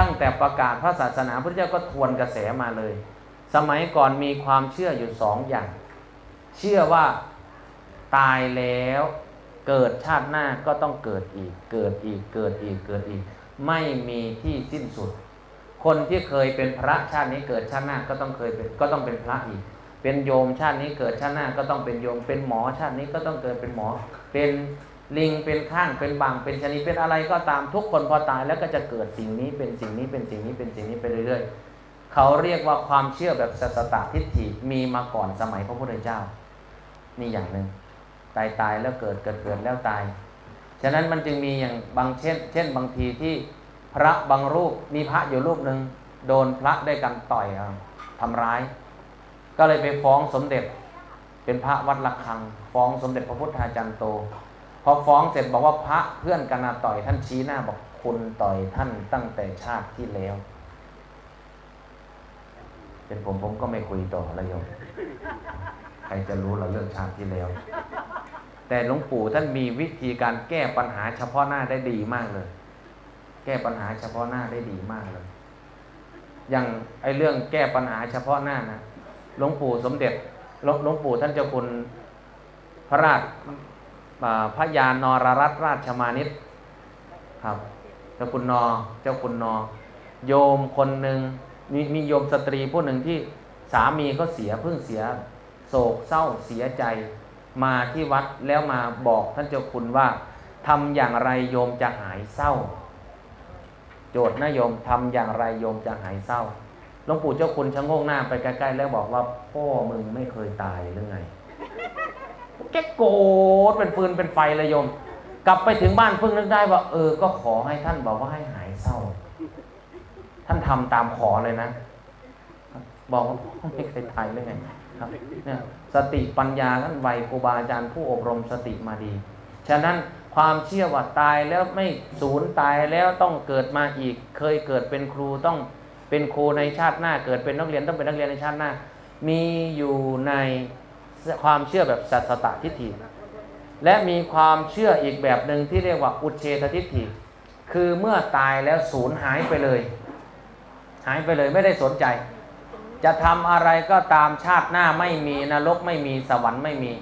ตั้งแต่ประกาศพระศาสนาพระเจ้าก็ทวนกระแสมาเลย สมัยก่อนมีความเชื่ออยู่สองอย่าง เชื่อว่าตายแล้วเกิดชาติหน้าก็ต้องเกิดอีก เกิดอีก เกิดอีก เกิดอีก ไม่มีที่สิ้นสุด คนที่เคยเป็นพระชาตินี้เกิดชาติหน้าก็ต้องเคยเป็นก็ต้องเป็นพระอีก เป็นโยมชาตินี้เกิดชาติหน้าก็ต้องเป็นโยม เป็นหมอชาตินี้ก็ต้องเกิดเป็นหมอ เป็น ลิงเป็นข้างเป็นบางเป็นชนิดเป็นอะไรก็ตามทุกคนพอตายแล้วก็จะเกิดสิ่งนี้เป็นสิ่งนี้เป็นสิ่งนี้เป็นสิ่งนี้ไปเรื่อยๆ เขาเรียกว่าความเชื่อแบบสัสตทิฏฐิมีมาก่อนสมัยพระพุทธเจ้า นี่อย่างหนึ่งตายตายแล้วเกิดเกิดเกิดแล้วตาย ฉะนั้นมันจึงมีอย่างบางเช่น เช่นบางทีที่พระบางรูปมีพระอยู่รูปหนึ่งโดนพระได้กันต่อยเอาทำร้าย ก็เลยไปฟ้องสมเด็จเป็นพระวัดระฆัง ฟ้องสมเด็จพระพุทธาจารย์โต พอฟ้องเสร็จบอกว่าพระเพื่อนกันนาต่อยท่านชี้หน้าบอกคุณต่อยท่านตั้งแต่ชาติที่แล้ว เป็นผมผมก็ไม่คุยต่อแล้วโยมใครจะรู้เราเรื่องชาติที่แล้ว แต่หลวงปู่ท่านมีวิธีการแก้ปัญหาเฉพาะหน้าได้ดีมากเลย แก้ปัญหาเฉพาะหน้าได้ดีมากเลย อย่างไอเรื่องแก้ปัญหาเฉพาะหน้านะหลวงปู่สมเด็จหลวงหลวงปู่ท่านเจ้าคุณพระราช พระยานรรัตราชมานิตครับ เจ้าคุณนอเจ้าคุณนอ โยมคนหนึ่งมีมีโยมสตรีผู้หนึ่งที่สามีก็เสียเพิ่งเสีย โศกเศร้าเสียใจ มาที่วัดแล้วมาบอกท่านเจ้าคุณว่าทำอย่างไรโยมจะหายเศร้า โจทย์นะโยมทำอย่างไรโยมจะหายเศร้าหลวงปู่เจ้าคุณชะโงกหน้าไปใกล้ๆแล้วบอกว่าพ่อมึงไม่เคยตายหรือไง แกโกรธเป็นฟืนเป็นไฟเลยโยม กลับไปถึงบ้านเพิ่งนึกได้ว่า เออ ก็ขอให้ท่านบอกว่าให้หายเศร้า ท่านทำตามขอเลยนะ บอกว่าไม่เคยตายหรือไงครับเนี่ยสติปัญญาท่านไวครูบาอาจารย์ผู้อบรมสติมาดี ฉะนั้นความเชื่อว่าตายแล้วไม่สูญตายแล้วต้องเกิดมาอีก เคยเกิดเป็นครูต้องเป็นครูในชาติหน้า เกิดเป็นนักเรียนต้องเป็นนักเรียนในชาติหน้า มีอยู่ใน ความเชื่อแบบสัตตทิฏฐิ และมีความเชื่ออีกแบบหนึ่งที่เรียกว่าอุเฉททิฏฐิ คือเมื่อตายแล้วสูญหายไปเลย หายไปเลยไม่ได้สนใจ จะทำอะไรก็ตามชาติหน้าไม่มีนรกไม่มีสวรรค์ไม่มี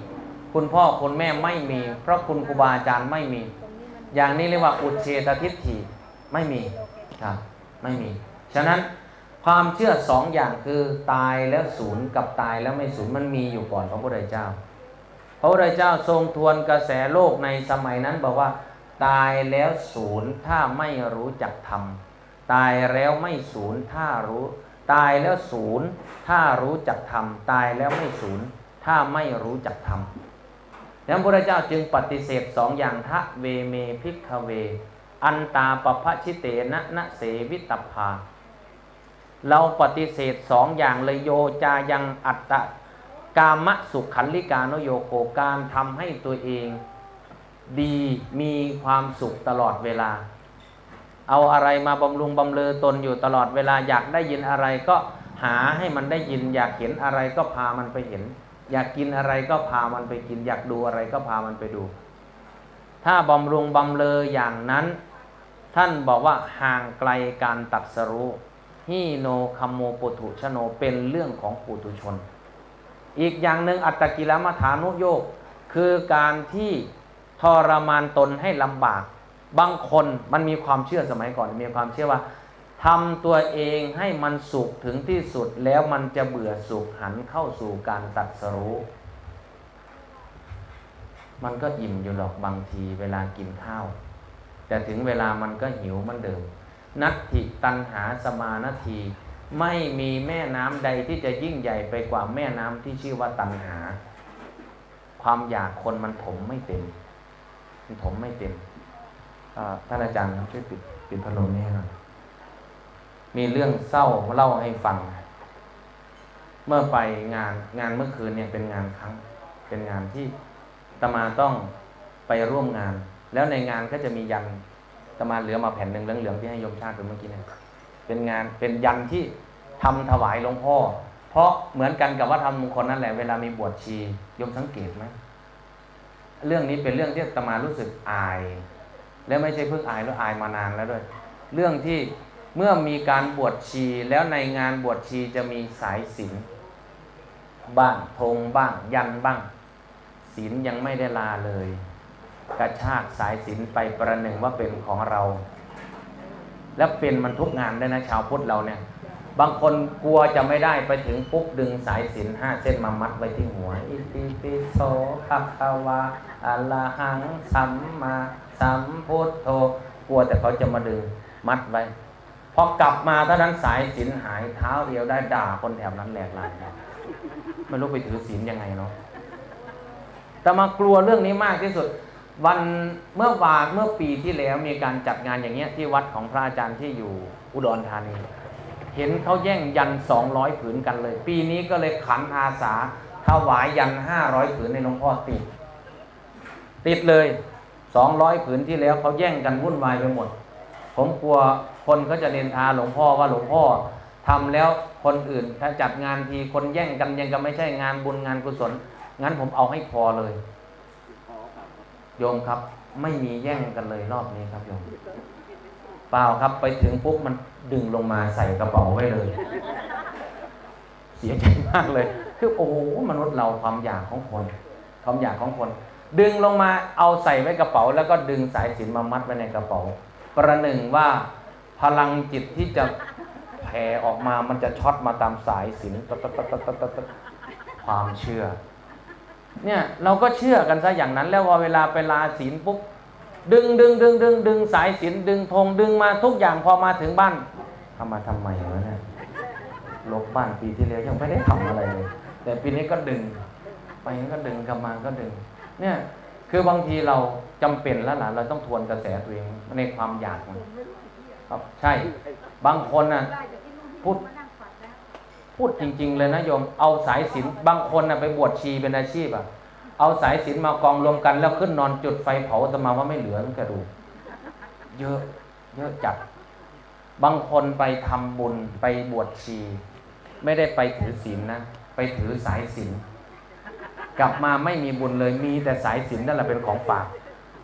คุณพ่อคุณแม่ไม่มี เพราะคุณครูบาอาจารย์ไม่มี อย่างนี้เรียกว่าอุเฉตทิฏฐิไม่มีครับไม่มี ฉะนั้น ความเชื่อสองอย่างคือตายแล้วศูนย์กับตายแล้วไม่ศูนย์มันมีอยู่ก่อนพระพุทธเจ้า พระพุทธเจ้าทรงทวนกระแสโลกในสมัยนั้นบอกว่า ตายแล้วศูนย์ถ้าไม่รู้จักทำตายแล้วไม่ศูนย์ถ้ารู้ ตายแล้วศูนย์ถ้ารู้จักทำตายแล้วไม่ศูนย์ถ้าไม่รู้จักทำดังนั้นพระพุทธเจ้าจึงปฏิเสธสองอย่างทะเวเมพิกเว อันตาปภชิเตนะนะเสวิตภา เราปฏิเสธสองอย่างเลยโยจายังอัตตะกามสุขขันลิกาโนโยโกการทำให้ตัวเองดีมีความสุขตลอดเวลา เอาอะไรมาบำรุงบำเรอตนอยู่ตลอดเวลาอยากได้ยินอะไรก็หาให้มันได้ยิน อยากเห็นอะไรก็พามันไปเห็น อยากกินอะไรก็พามันไปกิน อยากดูอะไรก็พามันไปดู ถ้าบำรุงบำเรออย่างนั้น ท่านบอกว่าห่างไกลการตัดสรู้ ฮิโนคัมโมปุถุชโนเป็นเรื่องของปุถุชน อีกอย่างหนึ่งอัตตกิลมัฐานุโยกคือการที่ทรมานตนให้ลำบาก บางคนมันมีความเชื่อสมัยก่อน มีความเชื่อว่าทำตัวเองให้มันสุขถึงที่สุดแล้วมันจะเบื่อสุขหันเข้าสู่การตัดสรู้มันก็อิ่มอยู่หรอกบางทีเวลากินข้าว แต่ถึงเวลามันก็หิวมันเดิม นัตถิตันหาสมานาที ไม่มีแม่น้ำใดที่จะยิ่งใหญ่ไปกว่าแม่น้ำที่ชื่อว่าตันหา ความอยากคนมันถมไม่เต็มมันถมไม่เต็มท่านอาจารย์ช่วยปิดปิดพัดลมนี่ให้หน่อยมีเรื่องเศร้าเล่าให้ฟัง เมื่อไปงานงานเมื่อคืนเนี่ยเป็นงานครั้ง เป็นงานที่ตมาต้องไปร่วมงาน แล้วในงานก็จะมียัน ตมาเหลือมาแผ่นหนึ่งเหลืองๆที่ให้โยมชาติไปเมื่อกี้เนี่ยเป็นงานเป็นยันที่ทำถวายหลวงพ่อ เพราะเหมือนกันกับว่าทำมงคลนั่นแหละเวลามีบวชชีโยมสังเกตไหมเรื่องนี้เป็นเรื่องที่ตมารู้สึกอาย และไม่ใช่เพิ่งอายแล้วอายมานานแล้วด้วย เรื่องที่เมื่อมีการบวชชีแล้วในงานบวชชีจะมีสายศีลบ้างธงบ้าง ยันบ้างศีลยังไม่ได้ลาเลย กระชากสายศีลไปประหนึ่งว่าเป็นของเรา แล้วเป็นมันทุกงานด้วยนะชาวพุทธเราเนี่ย บางคนกลัวจะไม่ได้ไปถึงปุ๊บดึงสายสินห้าเส้นมามัดไว้ที่หัว อิติปิโสภะคะวาอะระหังสัมมาสัมพุทโธกลัวแต่เขาจะมาดึงมัดไว้พอกลับมาเท่านั้นสายสินหายเท้าเดียวได้ด่าคนแถบนั้นแหลกลานเนี่ยไม่รู้ไปถือศีลยังไงเนาะแต่มากลัวเรื่องนี้มากที่สุด วันเมื่อวานเมื่อปีที่แล้วมีการจัดงานอย่างเงี้ยที่วัดของพระอาจารย์ที่อยู่อุดรธานี เห็นเขาแย่งยันสองร้อยผืนกันเลย ปีนี้ก็เลยขันอาสาถวายยันห้าร้อยผืนในหลวงพ่อติด ติดเลยสองร้อยผืนที่แล้วเขาแย่งกันวุ่นวายไปหมด ผมกลัวคนเขาจะเนินทาหลวงพ่อว่าหลวงพ่อทำแล้วคนอื่นถ้าจัดงานทีคนแย่งกันยังก็ไม่ใช่งานบุญงานกุศลงั้นผมเอาให้พอเลย โยมครับ ไม่มีแย่งกันเลยรอบนี้ครับโยมเปล่าครับไปถึงปุ๊บมันดึงลงมาใส่กระเป๋าไว้เลย เสียใจมากเลย คือโอ้โหมนุษย์เราความอยากของคน ความอยากของคน ดึงลงมาเอาใส่ไว้กระเป๋า แล้วก็ดึงสายสินมามัดไว้ในกระเป๋า ประหนึ่งว่าพลังจิตที่จะแผ่ออกมามันจะช็อตมาตามสายสินตตัดตัดตัดตัดตัดตัดความเชื่อ เนี่ยเราก็เชื่อกันซะอย่างนั้น แล้วว่าเวลาไปลาศีลปุ๊บดึงดึงดึงดึงดึงสายสินดึงธงดึงมาทุกอย่างพอมาถึงบ้านทำมาทำไมวะเนี่ยลบบ้านปีที่แล้วยังไม่ได้ทำอะไรเลย แต่ปีนี้ก็ดึง ไปก็ดึงกลับมาก็ดึง เนี่ยคือบางทีเราจำเป็นแล้วล่ะเราต้องทวนกระแสตัวเองในความอยากมันครับใช่ บางคนน่ะพูด พูดจริง ๆ เลยนะโยม เอาสายสินบางคนนะไปบวชชีเป็นอาชีพอะเอาสายสินมากองรวมกันแล้วขึ้นนอนจุดไฟเผาแตมาว่าไม่เหลือกระดูกเยอะ เยอะจัด บางคนไปทำบุญไปบวชชี ไม่ได้ไปถือศีลนะไปถือสายสินกลับมาไม่มีบุญเลยมีแต่สายสินนั่นแหละเป็นของฝาก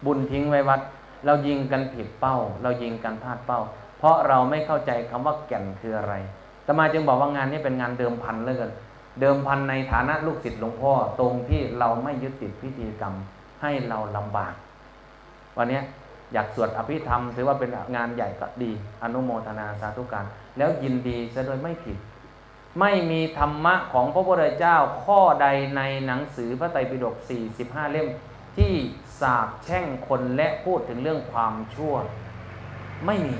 บุญทิ้งไว้วัด เรายิงกันผิดเป้า เรายิงกันพลาดเป้า เพราะเราไม่เข้าใจคำว่าแก่นคืออะไร ตมาจึงบอกว่างานนี้เป็นงานเดิมพันเลยกันเดิมพันในฐานะลูกศิษย์หลวงพ่อตรงที่เราไม่ยึดติดพิธีกรรมให้เราลำบาก วันนี้อยากสวดอภิธรรมถือว่าเป็นงานใหญ่ก็ดี อนุโมทนาสาธุการ แล้วยินดีซะโดยไม่ผิด ไม่มีธรรมะของพระพุทธเจ้าข้อใดในหนังสือพระไตรปิฎก45 เล่ม ที่สาบแช่งคนและพูดถึงเรื่องความชั่ว ไม่มี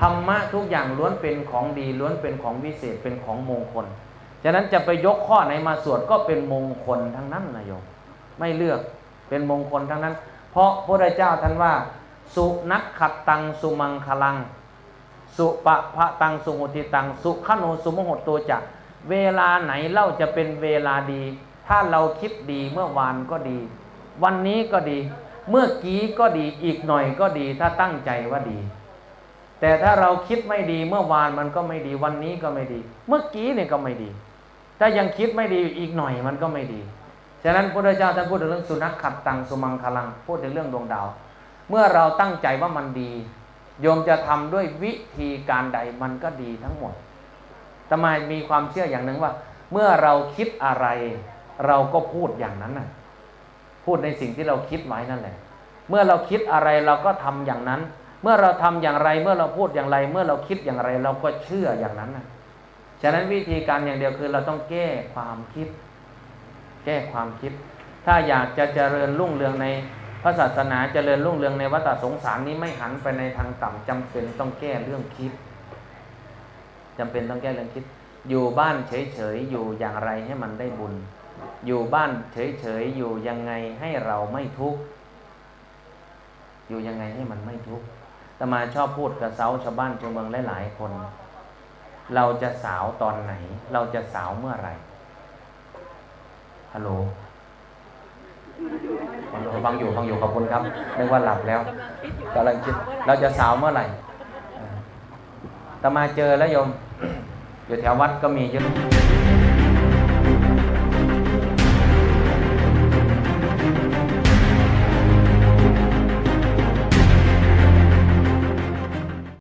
ธรรมะทุกอย่างล้วนเป็นของดีล้วนเป็นของวิเศษเป็นของมงคล ฉะนั้นจะไปยกข้อไหนมาสวดก็เป็นมงคลทั้งนั้นนะโยมไม่เลือกเป็นมงคลทั้งนั้น เพราะพระเจ้าท่านว่า สุนักขัดตังสุมังคลัง สุปะพะตังสุโหติตัง สุขโนสุโมโหตัวจักเวลาไหนเล่าจะเป็นเวลาดี ถ้าเราคิดดีเมื่อวานก็ดี วันนี้ก็ดี เมื่อกี้ก็ดีอีกหน่อยก็ดีถ้าตั้งใจว่าดี แต่ถ้าเราคิดไม่ดีเมื่อวานมันก็ไม่ดีวันนี้ก็ไม่ดี เมื่อกี้เนี่ยก็ไม่ดี ถ้ายังคิดไม่ดีอีกหน่อยมันก็ไม่ดี ฉะนั้นพระเจ้าท่านพูดถึงเรื่องสุนัขขัดตังสุมังคลังพูดถึงเรื่องดวงดาว เมื่อเราตั้งใจว่ามันดี โยมจะทำด้วยวิธีการใดมันก็ดีทั้งหมดทำไมมีความเชื่ออย่างหนึ่งว่า เมื่อเราคิดอะไร เราก็พูดอย่างนั้นน่ะ พูดในสิ่งที่เราคิดไว้นั่นแหละ เมื่อเราคิดอะไรเราก็ทำอย่างนั้น เมื่อเราทำอย่างไรเมื่อเราพูดอย่างไร เมื่อเราคิดอย่างไร เราก็เชื่ออย่างนั้นนะฉะนั้นวิธีการอย่างเดียวคือเราต้องแก้ความคิด แก้ความคิด ถ้าอยากจะเจริญรุ่งเรืองในพระศาสนาเจริญรุ่งเรืองในวัฏสงสารนี้ไม่หันไปในทางต่ำจำเป็นต้องแก้เรื่องคิดจำเป็นต้องแก้เรื่องคิด อยู่บ้านเฉยๆอยู่อย่างไรให้มันได้บุญ อยู่บ้านเฉยๆอยู่ยังไงให้เราไม่ทุกข์อยู่ยังไงให้มันไม่ทุกข์ ตมาชอบพูดกับเซาชาวบ้านชาวเมืองหลายๆคน เราจะสาวตอนไหน เราจะสาวเมื่อไหร่ฮัลโหลฟังอยู่ฟังอยู่ขอบคุณครับนึกว่าหลับแล้วกำลังคิดเราจะสาวเมื่อไหร่ตมาเจอแล้วโยมอยู่แถววัดก็มีเยอะ